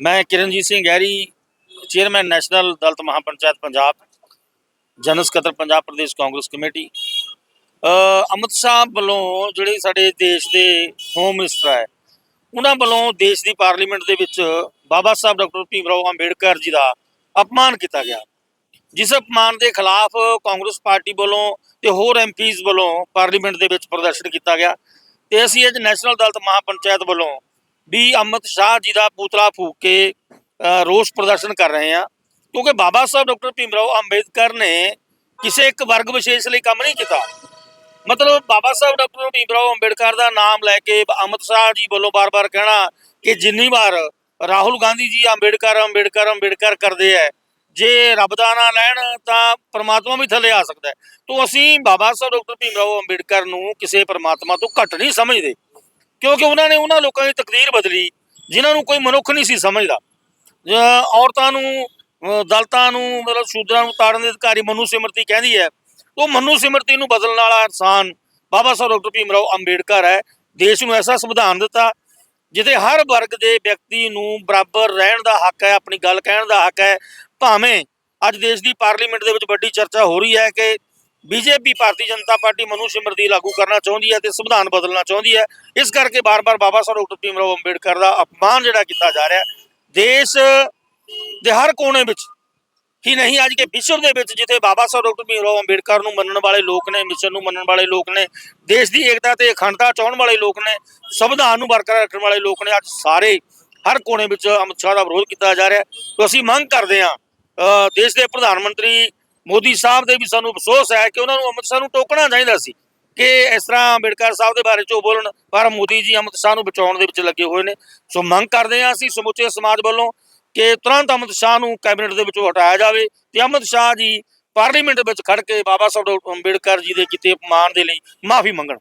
ਮੈਂ Kiranjit Singh Gehri chairman national Dalit Mahapanchayat Punjab general ਸਕੱਤਰ Punjab Pradesh Congress committee. Amit Shah ਵੱਲੋਂ ਜਿਹੜੇ ਸਾਡੇ ਦੇਸ਼ ਦੇ ਹੋਮ ਮਿਨਿਸਟਰ ਹੈ, ਉਹਨਾਂ ਵੱਲੋਂ ਦੇਸ਼ ਦੀ ਪਾਰਲੀਮੈਂਟ ਦੇ ਵਿੱਚ ਬਾਬਾ ਸਾਹਿਬ ਡਾਕਟਰ ਭੀਮ ਰਾਓ ਅੰਬੇਡਕਰ ਜੀ ਦਾ ਅਪਮਾਨ ਕੀਤਾ ਗਿਆ। ਜਿਸ ਅਪਮਾਨ ਦੇ ਖਿਲਾਫ ਕਾਂਗਰਸ ਪਾਰਟੀ ਵੱਲੋਂ ਤੇ ਹੋਰ ਐਮਪੀਜ਼ ਵੱਲੋਂ ਪਾਰਲੀਮੈਂਟ ਦੇ ਵਿੱਚ ਪ੍ਰਦਰਸ਼ਨ ਕੀਤਾ ਗਿਆ ਤੇ ਅਸੀਂ ਅੱਜ ਨੈਸ਼ਨਲ ਦਲਿਤ ਮਹਾਪੰਚਾਇਤ ਵੱਲੋਂ ਵੀ ਅਮਿਤ ਸ਼ਾਹ ਜੀ ਦਾ ਪੂਤਲਾ ਫੂਕ ਕੇ ਰੋਸ ਪ੍ਰਦਰਸ਼ਨ ਕਰ ਰਹੇ ਹਾਂ। ਕਿਉਂਕਿ ਬਾਬਾ ਸਾਹਿਬ ਡਾਕਟਰ ਭੀਮ ਰਾਓ ਅੰਬੇਦਕਰ ਨੇ ਕਿਸੇ ਇੱਕ ਵਰਗ ਵਿਸ਼ੇਸ਼ ਲਈ ਕੰਮ ਨਹੀਂ ਕੀਤਾ। ਮਤਲਬ ਬਾਬਾ ਸਾਹਿਬ ਡਾਕਟਰ ਭੀਮ ਰਾਓ ਅੰਬੇਦਕਰ ਦਾ ਨਾਮ ਲੈ ਕੇ ਅਮਿਤ ਸ਼ਾਹ ਜੀ ਵੱਲੋਂ ਬਾਰ-ਬਾਰ ਕਹਿਣਾ ਕਿ ਜਿੰਨੀ ਵਾਰ ਰਾਹੁਲ ਗਾਂਧੀ ਜੀ ਅੰਬੇਡਕਰ ਅੰਬੇਡਕਰ ਅੰਬੇਡਕਰ ਕਰਦੇ ਹੈ ਜੇ ਰੱਬ ਦਾ ਨਾਂ ਲੈਣ ਤਾਂ ਪਰਮਾਤਮਾ ਵੀ ਥੱਲੇ ਆ ਸਕਦਾ ਹੈ ਤੋਂ ਅਸੀਂ ਬਾਬਾ ਸਾਹਿਬ ਡਾਕਟਰ ਭੀਮ ਰਾਓ ਅੰਬੇਡਕਰ ਨੂੰ ਕਿਸੇ ਪਰਮਾਤਮਾ ਤੋਂ ਘੱਟ ਨਹੀਂ ਸਮਝਦੇ। ਕਿਉਂਕਿ ਉਹਨਾਂ ਨੇ ਉਹਨਾਂ ਲੋਕਾਂ ਦੀ ਤਕਦੀਰ ਬਦਲੀ, ਜਿਨ੍ਹਾਂ ਨੂੰ ਕੋਈ ਮਨੁੱਖ ਨਹੀਂ ਸੀ ਸਮਝਦਾ। ਔਰਤਾਂ ਨੂੰ ਦਲਤਾਂ ਨੂੰ, ਮਤਲਬ ਸ਼ੂਦਰਾਂ ਨੂੰ ਤਾੜਨ ਦੇ ਅਧਿਕਾਰੀ ਮਨੂ ਸਿਮਰਤੀ ਕਹਿੰਦੀ ਹੈ। ਉਹ ਮਨੂ ਸਿਮਰਤੀ ਨੂੰ ਬਦਲਣ ਵਾਲਾ ਇਨਸਾਨ ਬਾਬਾ ਸਾਹਿਬ ਡਾਕਟਰ ਭੀਮ ਰਾਓ ਅੰਬੇਡਕਰ ਹੈ। ਦੇਸ਼ ਨੂੰ ਐਸਾ ਸੰਵਿਧਾਨ ਦਿੱਤਾ, ਜਿੱਥੇ ਹਰ ਵਰਗ ਦੇ ਵਿਅਕਤੀ ਨੂੰ ਬਰਾਬਰ ਰਹਿਣ ਦਾ ਹੱਕ ਹੈ, ਆਪਣੀ ਗੱਲ ਕਹਿਣ ਦਾ ਹੱਕ ਹੈ। ਭਾਵੇਂ ਅੱਜ ਦੇਸ਼ ਦੀ ਪਾਰਲੀਮੈਂਟ ਦੇ ਵਿੱਚ ਵੱਡੀ ਚਰਚਾ ਹੋ ਰਹੀ ਹੈ ਕਿ ਬੀਜੇਪੀ ਭਾਰਤੀ ਜਨਤਾ ਪਾਰਟੀ ਮਨੂ ਸਿਮਰਤੀ ਲਾਗੂ ਕਰਨਾ ਚਾਹੁੰਦੀ ਹੈ ਤੇ ਸੰਵਿਧਾਨ ਬਦਲਣਾ ਚਾਹੁੰਦੀ ਹੈ। ਇਸ ਕਰਕੇ ਬਾਰ-ਬਾਰ ਬਾਬਾ ਸਾਹਿਬ ਡਾਕਟਰ ਭੀਮ ਰਾਓ ਅੰਬੇਡਕਰ ਦਾ ਅਪਮਾਨ ਜਿਹੜਾ ਕੀਤਾ ਜਾ ਰਿਹਾ ਦੇਸ਼ ਦੇ ਹਰ ਕੋਨੇ ਵਿੱਚ ਹੀ ਨਹੀਂ, ਅੱਜ ਕੇ ਵਿਸ਼ਵ ਦੇ ਵਿੱਚ ਜਿੱਥੇ ਬਾਬਾ ਸਾਹਿਬ ਡਾਕਟਰ ਭੀਮ ਰਾਓ ਅੰਬੇਡਕਰ ਨੂੰ ਮੰਨਣ ਵਾਲੇ ਲੋਕ ਨੇ, ਮਿਸ਼ਨ ਨੂੰ ਮੰਨਣ ਵਾਲੇ ਲੋਕ ਨੇ, ਦੇਸ਼ ਦੀ ਏਕਤਾ ਤੇ ਅਖੰਡਤਾ ਚਾਹੁਣ ਵਾਲੇ ਲੋਕ ਨੇ, ਸੰਵਿਧਾਨ ਨੂੰ ਬਰਕਰਾਰ ਰੱਖਣ ਵਾਲੇ ਲੋਕ ਨੇ, ਅੱਜ ਸਾਰੇ ਹਰ ਕੋਨੇ ਵਿੱਚ ਅਮਿਤ ਸ਼ਾਹ ਦਾ ਵਿਰੋਧ ਕੀਤਾ ਜਾ ਰਿਹਾ ਤੇ ਅਸੀਂ ਮੰਗ ਕਰਦੇ ਹਾਂ ਦੇਸ਼ ਦੇ ਪ੍ਰਧਾਨ ਮੰਤਰੀ ਮੋਦੀ ਸਾਹਿਬ ਦੇ ਵੀ ਸਾਨੂੰ ਅਫਸੋਸ ਹੈ ਕਿ ਉਹਨਾਂ ਨੂੰ ਅਮਿਤ ਸ਼ਾਹ ਨੂੰ ਟੋਕਣਾ ਚਾਹੀਦਾ ਸੀ ਕਿ ਇਸ ਤਰ੍ਹਾਂ ਅੰਬੇਡਕਰ ਸਾਹਿਬ ਦੇ ਬਾਰੇ ਚ ਉਹ ਬੋਲਣ, ਪਰ ਮੋਦੀ ਜੀ ਅਮਿਤ ਸ਼ਾਹ ਨੂੰ ਬਚਾਉਣ ਦੇ ਵਿੱਚ ਲੱਗੇ ਹੋਏ ਨੇ। ਸੋ ਮੰਗ ਕਰਦੇ ਹਾਂ ਅਸੀਂ ਸਮੁੱਚੇ ਸਮਾਜ ਵੱਲੋਂ ਕਿ ਤੁਰੰਤ ਅਮਿਤ ਸ਼ਾਹ ਨੂੰ ਕੈਬਨਿਟ ਦੇ ਵਿੱਚੋਂ ਹਟਾਇਆ ਜਾਵੇ ਤੇ ਅਮਿਤ ਸ਼ਾਹ ਜੀ ਪਾਰਲੀਮੈਂਟ ਵਿੱਚ ਖੜ ਕੇ ਬਾਬਾ ਸਾਹਿਬ ਡਾਕਟਰ ਅੰਬੇਡਕਰ ਜੀ ਦੇ ਕੀਤੇ ਅਪਮਾਨ ਦੇ ਲਈ ਮਾਫੀ ਮੰਗਣ।